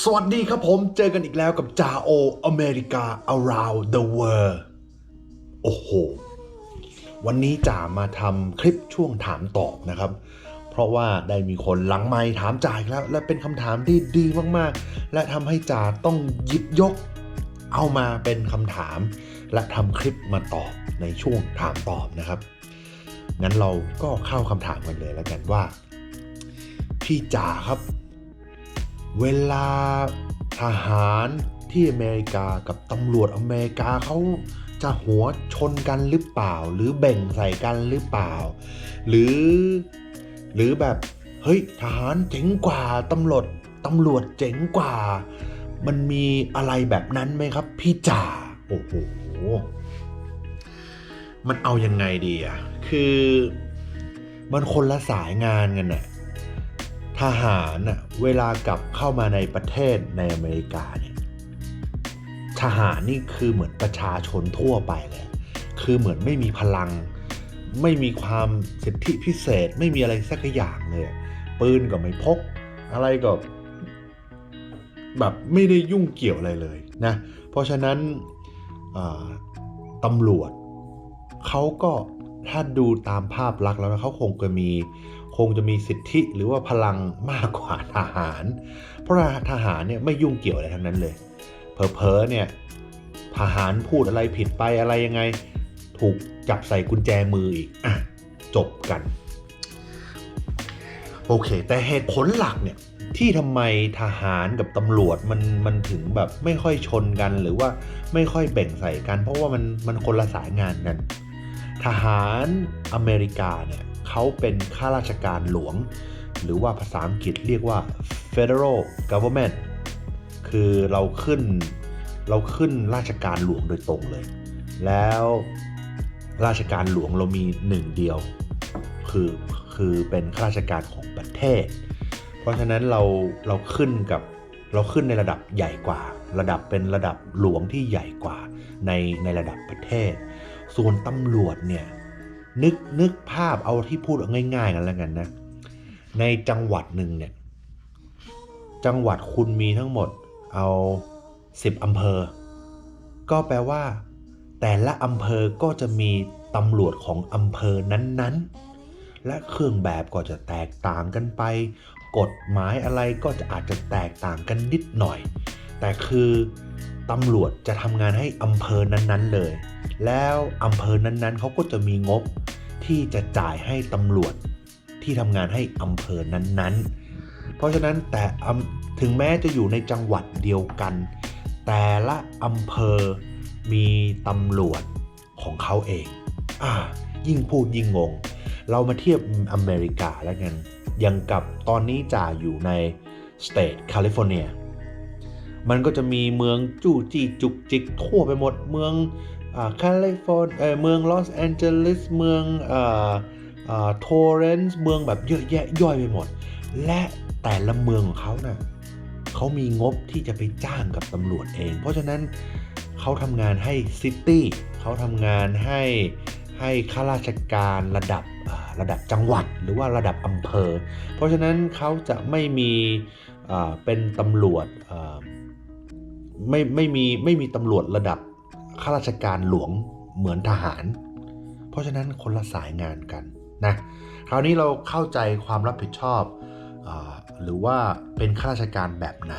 สวัสดีครับผมเจอกันอีกแล้วกับจาโออเมริกา around the world โอ้โห วันนี้จ่ามาทำคลิปช่วงถามตอบนะครับ เพราะว่าได้มีคนหลังไมค์ถามจ่าอีกแล้ว และเป็นคำถามที่ดีมากๆ และทำให้จ่าต้องหยิบยก เอามาเป็นคำถาม และทำคลิปมาตอบในช่วงถามตอบนะครับ งั้นเราก็เข้าคำถามกันเลยแล้วกันว่า พี่จ๋าครับ เวลาทหารที่อเมริกากับตำรวจอเมริกาเขาจะหัวชนกันหรือเปล่า หรือแบ่งใส่กันหรือเปล่า หรือหรือแบบเฮ้ยทหารเจ๋งกว่าตำรวจตำรวจเจ๋งกว่า มันมีอะไรแบบนั้นไหมครับ พี่จ๋าโอ้โหมันเอายังไงดีอะคือมันคนละสายงานกันน่ะ ทหารน่ะเวลากลับเข้ามาในประเทศในอเมริกาเนี่ยทหารนี่คือเหมือนประชาชนทั่วไปเลยคือเหมือนไม่มีพลัง ไม่มีความสิทธิพิเศษ ไม่มีอะไรสักอย่างเลยปืนก็ไม่พก อะไรก็ แบบไม่ได้ยุ่งเกี่ยวอะไรเลยนะเพราะฉะนั้นตำรวจเขาก็ถ้าดูตามภาพลักษณ์แล้วนะเขาคงจะมี คงจะมีสิทธิหรือว่าพลังมากกว่าทหาร เพราะทหารเนี่ยไม่ยุ่งเกี่ยวอะไรทั้งนั้นเลยเพอๆเนี่ยทหารพูดอะไรผิดไปอะไรยังไง ถูกจับใส่กุญแจมืออีกอะจบกัน โอเค แต่เหตุผลหลักเนี่ยที่ทำไมทหารกับตำรวจมันมันถึงแบบไม่ค่อยชนกันหรือว่าไม่ค่อยแบ่งใส่กัน เพราะว่ามันมันคนละสายงานกัน ทหารอเมริกาเนี่ย เขาเป็นข้าราชการหลวง หรือว่าภาษาอังกฤษเรียกว่า federal government คือเราขึ้นเราขึ้นราชการหลวงโดยตรงเลย แล้วราชการหลวงเรามีหนึ่งเดียว คือคือเป็นข้าราชการของประเทศ เพราะฉะนั้นเราเราขึ้นกับเราขึ้นในระดับใหญ่กว่า ระดับเป็นระดับหลวงที่ใหญ่กว่าในในระดับประเทศ ส่วนตำรวจเนี่ย นึกนึกภาพเอาที่พูดง่ายๆกันแล้วกันนะ ในจังหวัดหนึ่งเนี่ย จังหวัดคุณมีทั้งหมดเอา10อำเภอ ก็แปลว่า แต่ละอำเภอก็จะมีตำรวจของอำเภอนั้นๆ และเครื่องแบบก็จะแตกต่างกันไป กฎหมายอะไรก็จะอาจจะแตกต่างกันนิดหน่อย แต่คือตำรวจจะทำงานให้อำเภอนั้นๆเลย แล้วอำเภอนั้นๆเขาก็จะมีงบ ที่จะจ่ายให้ตำรวจที่ทำงานให้อำเภอนั้นๆ เพราะฉะนั้นแต่ถึงแม้จะอยู่ในจังหวัดเดียวกัน แต่ละอำเภอมีตำรวจของเขาเองอ่ายิ่งพูดยิ่งงง เรามาเทียบอเมริกาแล้วกันยังกับตอนนี้จ่าอยู่ในสเตทแคลิฟอร์เนียมันก็จะมีเมืองจู้จี้จุกจิกทั่วไปหมดเมือง แคลิฟอร์เออเมืองลอสแอนเจลิสเมืองอ่าอ่าโทเรนซ์เมืองแบบเยอะแยะย่อยไปหมด และแต่ละเมืองของเขาน่ะเขามีงบที่จะไปจ้างกับตำรวจเอง เพราะฉะนั้นเขาทำงานให้ซิตี้เขาทำงานให้ให้ข้าราชการระดับระดับจังหวัดหรือว่าระดับอำเภอ เพราะฉะนั้นเขาจะไม่มีอ่าเป็นตำรวจอ่าไม่ไม่มีไม่มีตำรวจระดับ ข้าราชการหลวงเหมือนทหาร เพราะฉะนั้นคนละสายงานกันนะคราวนี้เราเข้าใจความรับผิดชอบอหรือว่าเป็นข้าราชการแบบไหน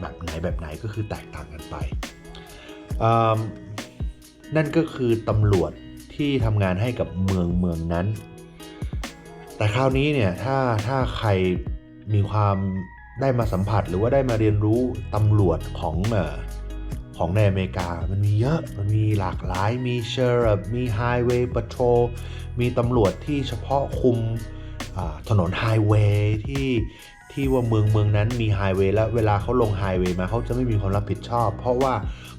แบบไหนแบบไหนก็คือแตกต่างกันไป นั่นก็คือตำรวจที่ทำงานให้กับเมืองเมืองนั้น แต่คราวนี้เนี่ยถ้าถ้าใครมีความได้มาสัมผัสหรือว่าได้มาเรียนรู้ตำรวจของเอ ของในอเมริกา มันมีเยอะ มันมีหลากหลาย มีเชอร์มีไฮเวย์ป t r o l มีตำรวจที่เฉพาะคุมถนนไฮเวย์ที่ที่ว่าเมืองเมืองนั้นมีไฮเวย์แล้วเวลาเขาลงไฮเวย์มาเขาจะไม่มีความรับผิดชอบ เพราะว่า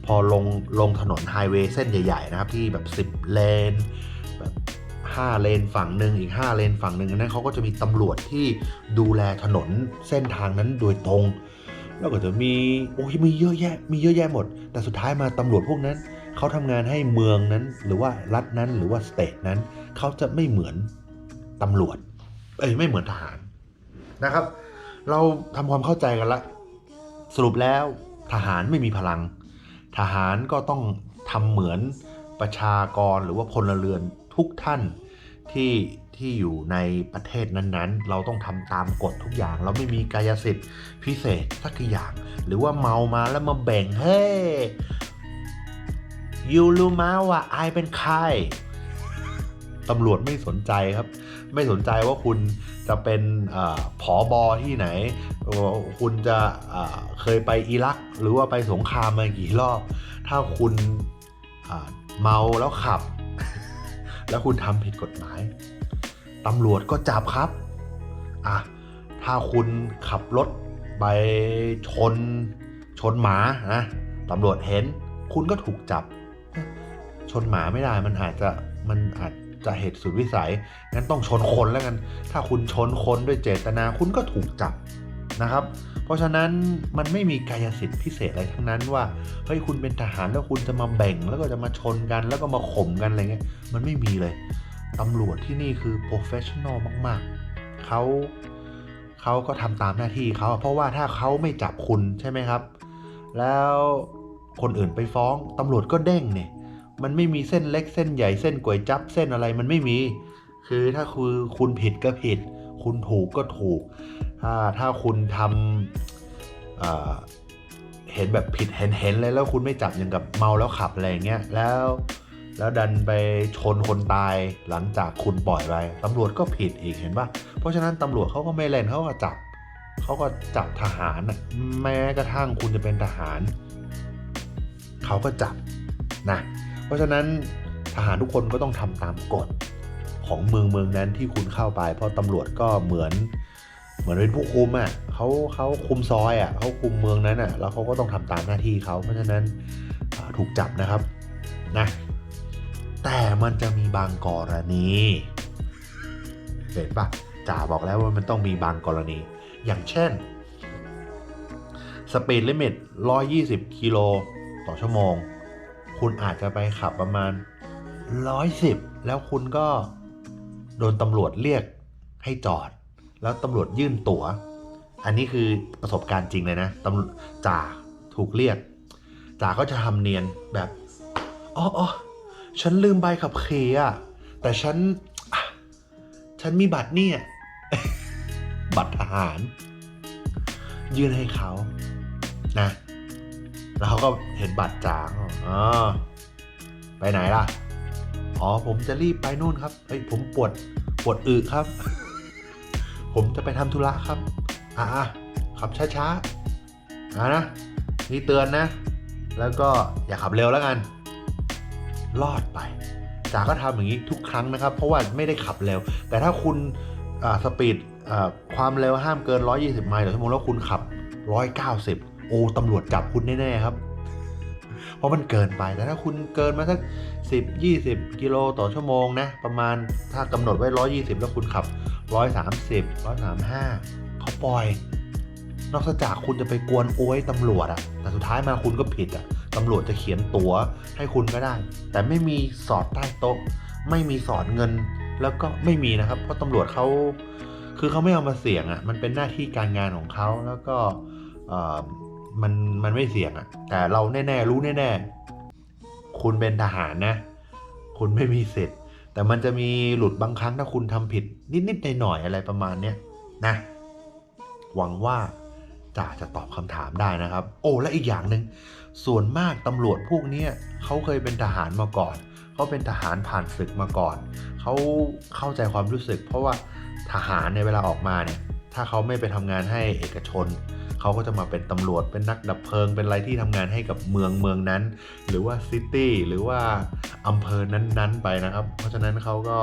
พอลงลงถนนไฮเวย์เส้นใหญ่ ๆ นะครับ ที่แบบ 10 เลนแบบ5เลนฝั่งหนึ่งอีก 5 เลนฝั่งหนึ่งนั้นเขาก็จะมีตำรวจที่ดูแลถนนเส้นทางนั้นโดยตรง แล้วก็จะมีโอ้ยมีเยอะแยะ มีเยอะแยะหมด แต่สุดท้ายมาตำรวจพวกนั้น เขาทำงานให้เมืองนั้น หรือว่ารัฐนั้นหรือว่าสเตทนั้น เขาจะไม่เหมือนตำรวจ เอ้ยไม่เหมือนทหารนะครับ เราทำความเข้าใจกันละ สรุปแล้วทหารไม่มีพลัง ทหารก็ต้องทำเหมือนประชากรหรือว่าพลเรือนทุกท่านที่ ที่อยู่ในประเทศนั้นๆ เราต้องทำตามกฎทุกอย่าง เราไม่มีกายสิทธิ์พิเศษสักอย่าง หรือว่าเมามาแล้วมาแบ่งเฮ้ยูรู้มาว่าไอเป็นใครตำรวจไม่สนใจครับ ไม่สนใจว่าคุณจะเป็นอผอบอที่ไหน คุณจะเคยไปอิรัก หรือว่าไปสงครามมากี่รอบ ถ้าคุณเมาแล้วขับ แล้วคุณทำผิดกฎหมาย ตำรวจก็จับครับ อะ ถ้าคุณขับรถไปชน ชนหมานะตำรวจเห็น คุณก็ถูกจับ ชนหมาไม่ได้ มันอาจจะ มันอาจจะเหตุสุดวิสัย งั้นต้องชนคนแล้วกัน ถ้าคุณชนคนด้วยเจตนา คุณก็ถูกจับนะครับ เพราะฉะนั้นมันไม่มีกายสิทธิ์พิเศษอะไรทั้งนั้นว่า เฮ้ย คุณเป็นทหารแล้วคุณจะมาแบ่ง แล้วก็จะมาชนกัน แล้วก็มาข่มกันอะไรเงี้ย มันไม่มีเลย ตำรวจที่นี่คือ professional มาก ๆ เขาเขาก็ทำตามหน้าที่เขาเพราะว่าถ้าเขาไม่จับคุณใช่ไหมครับ แล้วคนอื่นไปฟ้องตำรวจก็เด้งเนี่ย มันไม่มีเส้นเล็กเส้นใหญ่เส้นก๋วยจับเส้นอะไรมันไม่มี คือถ้าคือคุณผิดก็ผิด คุณถูกก็ถูก ถ้าถ้าคุณทำเห็นแบบผิดเห็นเห็นเลยแล้วคุณไม่จับอย่างกับเมาแล้วขับอะไรเงี้ยแล้ว แล้วดันไปชนคนตายหลังจากคุณปล่อยไปตำรวจก็ผิดอีกเห็นปะเพราะฉะนั้นตำรวจเขาก็ไม่เล่นเขาก็จับเขาก็จับทหารน่ะแม้กระทั่งคุณจะเป็นทหารเขาก็จับนะเพราะฉะนั้นทหารทุกคนก็ต้องทำตามกฎของเมืองเมืองนั้นที่คุณเข้าไป เพราะตำรวจก็เหมือนเหมือนเป็นผู้คุมอะเขาเขาคุมซอยอะเขาคุมเมืองนั้นอะแล้วเขาก็ต้องทำตามหน้าที่เขาเพราะฉะนั้นถูกจับนะครับนะ แต่มันจะมีบางกรณี เห็นปะจ่าบอกแล้วว่ามันต้องมีบางกรณี อย่างเช่นสปีดลิมิต120 กิโลต่อชั่วโมง คุณอาจจะไปขับประมาณ 110 แล้วคุณก็โดนตำรวจเรียกให้จอด แล้วตำรวจยื่นตั๋ว อันนี้คือประสบการณ์จริงเลยนะตำรวจจ่าถูกเรียก จ่าก็จะทำเนียนแบบอ๋อออ ฉันลืมใบขับขี่อะแต่ฉัน ฉันมีบัตรเนี่ย บัตรทหาร ยื่นให้เขานะ แล้วเขาก็เห็นบัตรจาก็อ๋อไปไหนล่ะ อ๋อ ผมจะรีบไปนู่นครับเฮ้ยผมปวด ปวดอึครับ ผมจะไปทำธุระครับ อ่าขับช้าๆอ่านะ นี่เตือนนะ แล้วก็อย่าขับเร็วแล้วกัน รอดไปจาก็ทำอย่างนี้ทุกครั้งนะครับ เพราะว่าไม่ได้ขับเร็ว แต่ถ้าคุณสปีดความเร็วห้ามเกิน 120 ไมล์ต่อชั่วโมงแล้วคุณขับ 190 โอ้ตำรวจจับคุณแน่ๆครับ เพราะมันเกินไปแต่ถ้าคุณเกินมาสัก 10 20 กิโลต่อชั่วโมงนะ ประมาณถ้ากำหนดไว้ 120 แล้วคุณขับ 130 135เขาปล่อย นอกจากคุณจะไปกวนโอ้ยตำรวจอะแต่สุดท้ายมาคุณก็ผิดอะ ตำรวจจะเขียนตั๋วให้คุณก็ได้ แต่ไม่มีสอดใต้โต๊ะ ไม่มีสอดเงิน แล้วก็ไม่มีนะครับ เพราะตำรวจเขาคือเขาไม่เอามาเสี่ยงอะมันเป็นหน้าที่การงานของเขาแล้วก็มันมันไม่เสี่ยงอะ แต่เราแน่ๆรู้แน่ๆคุณเป็นทหารนะ คุณไม่มีสิทธิ์แต่มันจะมีหลุดบางครั้งถ้าคุณทำผิด นิดๆหน่อยๆอะไรประมาณเนี้ยนะ หวังว่า จ่าจะตอบคำถามได้นะครับ โอ้และอีกอย่างหนึ่งส่วนมากตำรวจพวกนี้เขาเคยเป็นทหารมาก่อนเขาเป็นทหารผ่านศึกมาก่อนเขาเข้าใจความรู้สึก เพราะว่าทหารเนี่ยเวลาออกมาเนี่ยถ้าเขาไม่ไปทำงานให้เอกชนเขาก็จะมาเป็นตำรวจเป็นนักดับเพลิง เป็นอะไรที่ทำงานให้กับเมืองเมืองนั้น หรือว่าซิตี้หรือว่าอำเภอนั้นๆไปนะครับ เพราะฉะนั้นเขาก็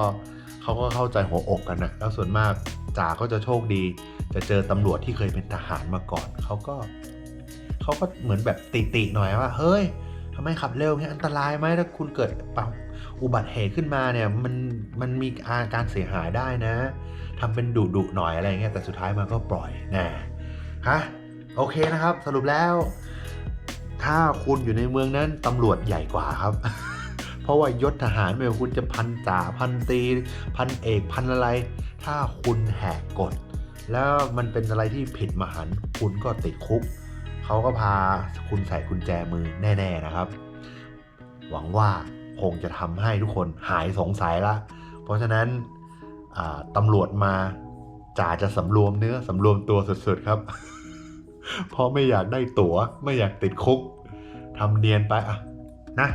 เขาก็เข้าใจหัวอกกันนะแล้วส่วนมากจ่าก็จะโชคดี จะเจอตำรวจที่เคยเป็นทหารมาก่อน เขาก็เขาก็เหมือนแบบติๆหน่อยว่า เฮ้ยทำไมขับเร็วเนี่ยอันตรายไหมถ้าคุณเกิดปะอุบัติเหตุขึ้นมาเนี่ยมันมันมีอาการเสียหายได้นะทำเป็นดุดุหน่อยอะไรเงี้ยแต่สุดท้ายมันก็ปล่อยนะฮะโอเคนะครับ สรุปแล้ว ถ้าคุณอยู่ในเมืองนั้นตำรวจใหญ่กว่าครับ เพราะว่ายศทหารไม่ว่าคุณจะพันจ่าพันตีพันเอกพันอะไร ถ้าคุณแหกกฎ แล้วมันเป็นอะไรที่ผิดมหันต์คุณก็ติดคุก เขาก็พาคุณใส่กุญแจมือแน่ ๆนะครับ หวังว่าคงจะทำให้ทุกคนหายสงสัยละ เพราะฉะนั้นตำรวจมาจ่าจะสำรวมเนื้อสำรวมตัวสุดๆครับ เพราะไม่อยากได้ตั๋วไม่อยากติดคุกทำเนียนไปอะนะ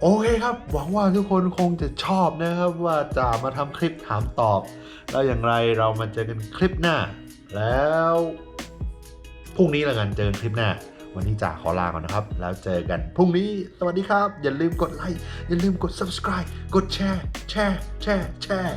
โอเคครับ หวังว่าทุกคนคงจะชอบนะครับ ว่าจะมาทำคลิปถามตอบ แล้วอย่างไรเรามาเจอกันคลิปหน้า แล้วพรุ่งนี้ละกันเจอกันคลิปหน้า วันนี้จ่าขอลาก่อนนะครับ แล้วเจอกันพรุ่งนี้สวัสดีครับ อย่าลืมกดไลค์อย่าลืมกด subscribe กดแชร์แชร์แชร์แชร์